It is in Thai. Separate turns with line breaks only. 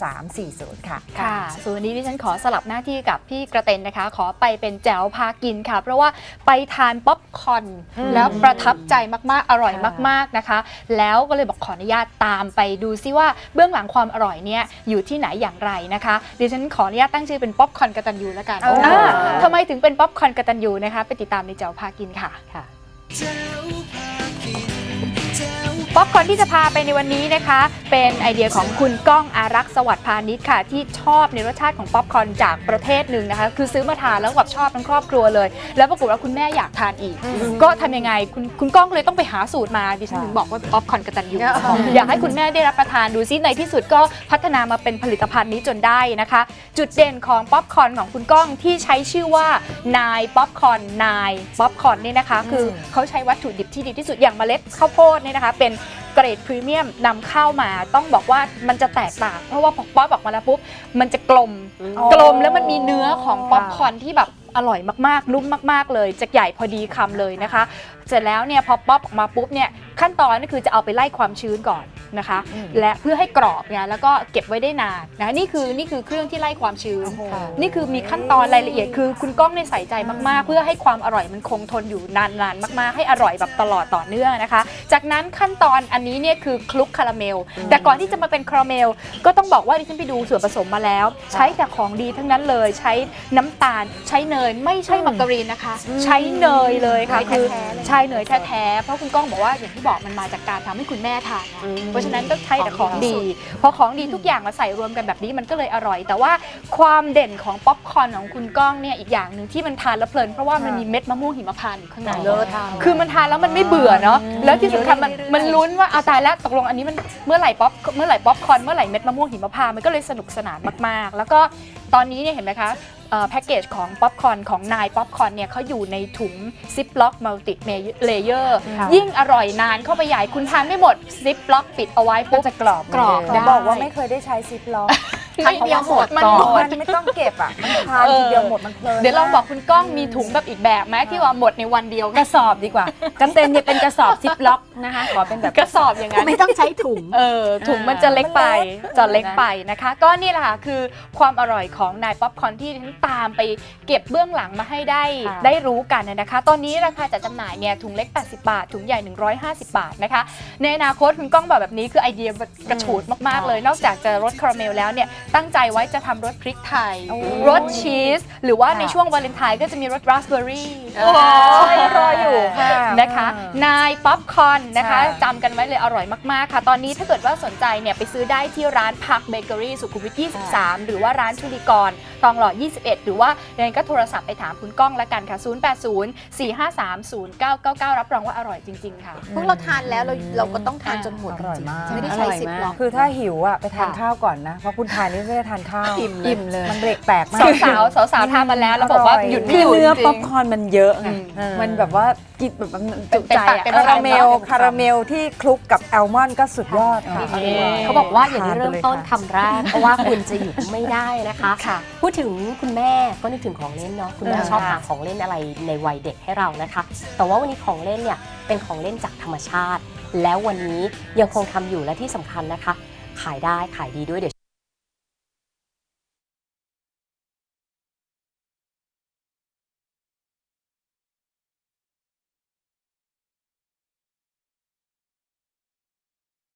0340 ค่ะ
ค่ะ ส่วนวันนี้ดิฉันขอสลับหน้าที่กับพี่กระเตนนะคะ ขอไปเป็นแจ๋วพากินค่ะ เพราะว่าไปทานป๊อปคอร์น
อืม
แล้วประทับใจมากๆ อร่อย
ค่ะ
มากๆนะคะ แล้วก็เลยบอกขออนุญาตตามไปดูซิว่าเบื้องหลังความอร่อยเนี่ยอยู่ที่ไหนอย่างไรนะคะดิฉันขออนุญาตตั้งชื่อเป็นป๊อปคอร์นกตันยูแล้วกัน
โอ้
อ่าทำไมถึงเป็นป๊อปคอร์นกตันยูนะคะ ไปติดตามในแจ๋วพากินค่ะ
ค่ะ
ป๊อปคอร์นที่จะพาไปในวันนี้นะคะ เป็นไอเดียของคุณก้องอารักษ์สวัสดิ์พาณิชย์ค่ะ ที่ชอบในรสชาติของป๊อปคอร์นจากประเทศหนึ่งนะคะ คือซื้อมาทานแล้วแบบชอบทั้งครอบครัวเลย แล้วปรากฏว่าคุณแม่อยากทานอีก ก็ทำยังไงคุณคุณก้องเลยต้องไปหาสูตรมาดิฉันถึงบอกว่าป๊อปคอร์นกตันยูอยากให้คุณแม่ได้รับประทานดูซิในที่สุดก็พัฒนามาเป็นผลิตภัณฑ์นี้จนได้นะคะ จุดเด่นของป๊อปคอร์นของคุณก้องที่ใช้ชื่อว่านายป๊อปคอร์นนายป๊อปคอร์นเนี่ยนะคะ คือเขาใช้วัตถุดิบที่ดีที่สุดอย่างเมล็ดข้าวโพดเนี่ยนะคะเป็น เกรดพรีเมียมนำเข้ามาต้องบอกว่ามันจะแตกต่าง เพราะว่าพอป๊อปออกมาแล้วปุ๊บมันจะกลม
อ๋อ
กลมแล้วมันมีเนื้อของป๊อปคอร์นที่แบบอร่อยมากๆ นุ่มมาก ๆ เลยจะใหญ่พอดีคำเลยนะคะ เสร็จแล้วเนี่ยพอป๊อปออกมาปุ๊บเนี่ยขั้นตอนก็คือจะเอาไปไล่ความชื้นก่อนนะคะ
อืม
และเพื่อให้กรอบเนี่ยแล้วก็เก็บไว้ได้นานนะนี่คือนี่คือเครื่องที่ไล่ความชื้น นี่คือมีขั้นตอนรายละเอียดคือคุณก้องในยใส่ใจมากๆ เพื่อให้ความอร่อยมันคงทนอยู่นานๆมาก ๆ ให้อร่อยแบบตลอดต่อเนื่องนะคะ จากนั้นขั้นตอนอันนี้เนี่ยคือคลุกคาราเมล แต่ก่อนที่จะมาเป็นคาราเมล ก็ต้องบอกว่าดิฉันไปดูส่วนผสมมาแล้ว ใช้แต่ของดีทั้งนั้นเลยใช้น้ำตาล ใช้เนยไม่ใช่มาการีนนะคะ ใช้เนยเลยค่ะคือใช่เนยแท้ๆเพราะคุณก้องบอกว่าอย่างที่บอกมันมาจากการทำให้คุณแม่ทานนะเพราะฉะนั้นต้องใช้แต่ของดี พอของดีทุกอย่างมาใส่รวมกันแบบนี้มันก็เลยอร่อย แต่ว่าความเด่นของป๊อปคอร์นของคุณก้องเนี่ยอีกอย่างหนึ่งที่มันทานแล้วเพลินเพราะว่ามันมีเม็ดมะม่วงหิมพานต์อยู่ข้างใน
เลิศ
คือมันทานแล้วมันไม่เบื่อเนาะ แล้วที่สำคัญมันมันลุ้นว่าเอาตายแล้วตกลงอันนี้มันเมื่อไหร่ป๊อปเมื่อไหร่ป๊อปคอร์นเมื่อไหร่เม็ดมะม่วงหิมพานต์มันก็เลยสนุกสนานมากๆ แล้วก็ตอนนี้เนี่ยเห็นไหมคะเอ่อแพ็กเกจของป๊อปคอร์นของนายป๊อปคอร์นเนี่ยเขาอยู่ในถุงซิปล็อกมัลติเลเยอร์
ค่ะ
ยิ่งอร่อยนานเข้าไปใหญ่คุณทานไม่หมดซิปล็อกปิดเอาไว้
ก็
ปุ๊บ
จะกรอบ
กรอบ
เขา
ได้
บอกว่าไม่เคยได้ใช้ซิปล็อก
ครั้งเดียวหมดมัน
ก่อน
หมด
มันไม่ต้องเก็บอะ มันทานทีเดียวหมดมันเพลิน
เดี๋ยวลองบอกคุณก้องมีถุงแบบอีกแบบไหมที่ว่าหมดในวันเดียว
กระสอบดีกว่ากันเต็นเนี่ยเป็นกระสอบซิปล็อกนะคะ ขอเป็นแบบ
กระสอบอย่างนั้น
ไม่ต้องใช้ถุง
เออ ถุงมันจะเล็กไป จะเล็กไปนะคะ ก็นี่แหละค่ะคือความอร่อยของนายป๊อปคอร์นที่ฉันตามไปเก็บเบื้องหลังมาให้ได้
ค่ะ
ได้รู้กันนะคะ ตอนนี้ราคาจัดจำหน่ายเนี่ยถุงเล็ก 80 บาท ถุงใหญ่ 150 บาทนะคะ ในอนาคตคุณก้องบอกแบบนี้คือไอเดียกระฉูดมากๆเลย นอกจากจะรสคาราเมลแล้วเนี่ยตั้งใจไว้จะทำรสพริกไทย
โอ้
รสชีส หรือว่า
ค่ะ
ในช่วงวาเลนไทน์ก็จะมีรสราสเบอร์รี่
โอ้ยรออยู่ค่ะ
นะคะ นายป๊อปคอร์นนะคะ
ค่ะ
จำกันไว้เลยอร่อยมาก ๆ ค่ะ ตอนนี้ถ้าเกิดว่าสนใจเนี่ยไปซื้อได้ที่ร้านพักเบเกอรี่สุขุมวิท 23 หรือว่าร้านชุลิกรทองหล่อ 21 หรือว่ายังไงก็โทรศัพท์ไปถามคุณก้องละกันค่ะ 080 453 0999 รับรองว่าอร่อยจริง ๆ ค่ะ
พวกเราทานแล้วเราเราก็ต้องทานจนหมด
อร่อยมาก
จริงๆไม่ได้ใช้
อร่อย
สิบ
มาก
ล็อก
คือถ้าหิวอะไปทาน
ค่ะ
ข้าวก่อนนะ เพราะคุณทานนี่ไม่ได้ทานข้าว
อิ่มเลย
อิ่มเลยมันเบรกแตกมาก
สาวๆสาวๆทานมาแล้วแล้วบอกว่าหยุดไม่
คือ
อยู่
เนื้อ
จริงๆ
ป๊อปคอร์นมันเยอะไง
อืม
มันแบบว่ากินแบบมัน
เต็
จุ
ม
ใจ
ปาก
อะ
เต็ม
คาราเมล
ออ
คาราเมลที่คลุกกับแอลมอนด์ก็สุดยอดค่ะ
นี่
เขาบอกว่าอย่างนี้เริ่มต้น
ทาน
คำแรกเพราะว่าคุณจะหยุดไม่ได้นะคะ
ค่ะ
พูดถึงคุณแม่ก็นึกถึงของเล่นเนาะคุณแม่
เออ
ชอบ
ค่ะ
หาของเล่นอะไรในวัยเด็กให้เรานะคะ แต่ว่าวันนี้ของเล่นเนี่ยเป็นของเล่นจากธรรมชาติ แล้ววันนี้ยังคงทำอยู่และที่สำคัญนะคะ ขายได้ขายดีด้วยเดี๋ยว